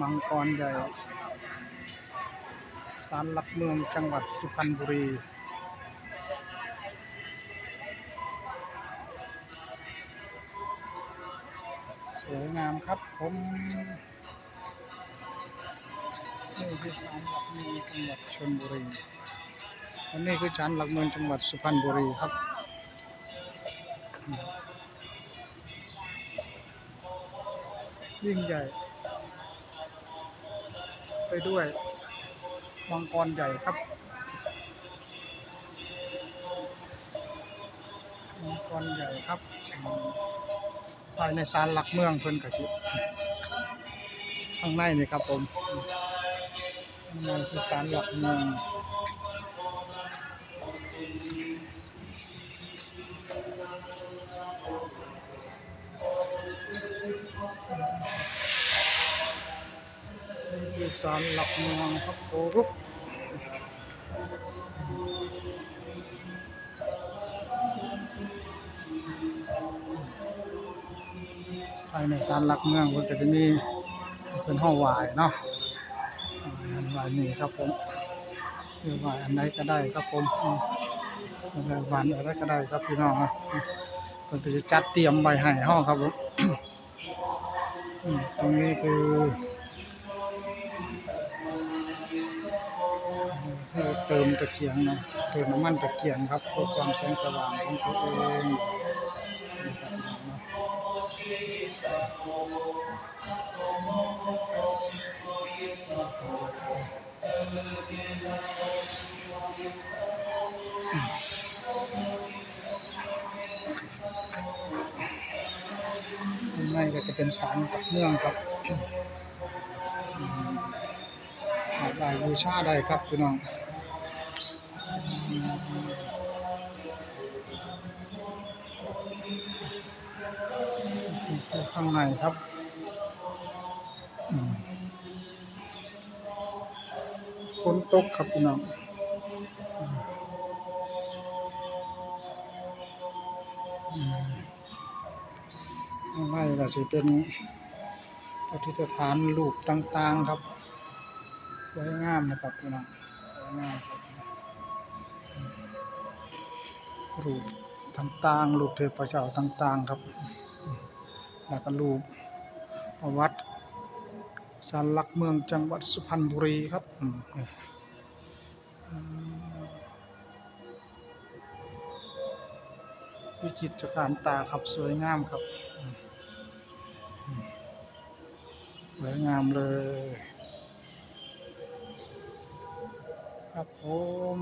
มังกรใหญ่ศาลหลักเมืองจังหวัดสุพรรณบุรีสวยงามครับผมนี่คือศาลหลักเมืองจังหวัดชลบุรีอันนี้คือศาลหลักเมืองจังหวัดสุพรรณบุรีครับยิ่งใหญ่ ไปด้วยมังกรใหญ่ครับมังกรใหญ่ครับภายในศาลหลักเมืองเพิ่นกะจิข้างในนี่ครับผมข้างในคือศาลหลักเมือง นี่คือศาลหลักเมืองครับผมภายในศาลหลักเมืองมันก็จะมีเป็นห้องวายเนาะอันไหวายนี่ครับผมคือวายอันไหนก็ได้ครับผมวันอะไรก็ได้ครับพี่น้องนะอืมเพิ่นจะจัดเตรียมไว้ให้ห้องครับผมตรงนี้คือ เติมตะเกียงนะเติมน้ำมันตะเกียงครับเพื่อความแสงสว่างของตัวเองนะครับเนาะข้างในก็จะเป็นสารตักเนื่องครับอืมได้บูชาได้ครับพี่น้อง ข้างในครับฝนตกครับพี่น้องอืมอืมข้างในก็จะเป็นปฏิสถานรูปต่าง ๆ ครับ สวยงามนะครับพี่น้องสวยงามครับ รูปต่างๆ รูปเทพเจ้าต่างๆครับ แล้วก็รูปประวัติศาลหลักเมืองจังหวัดสุพรรณบุรีครับวิจิตรการตาครับสวยงามครับสวยงามเลย ครับผม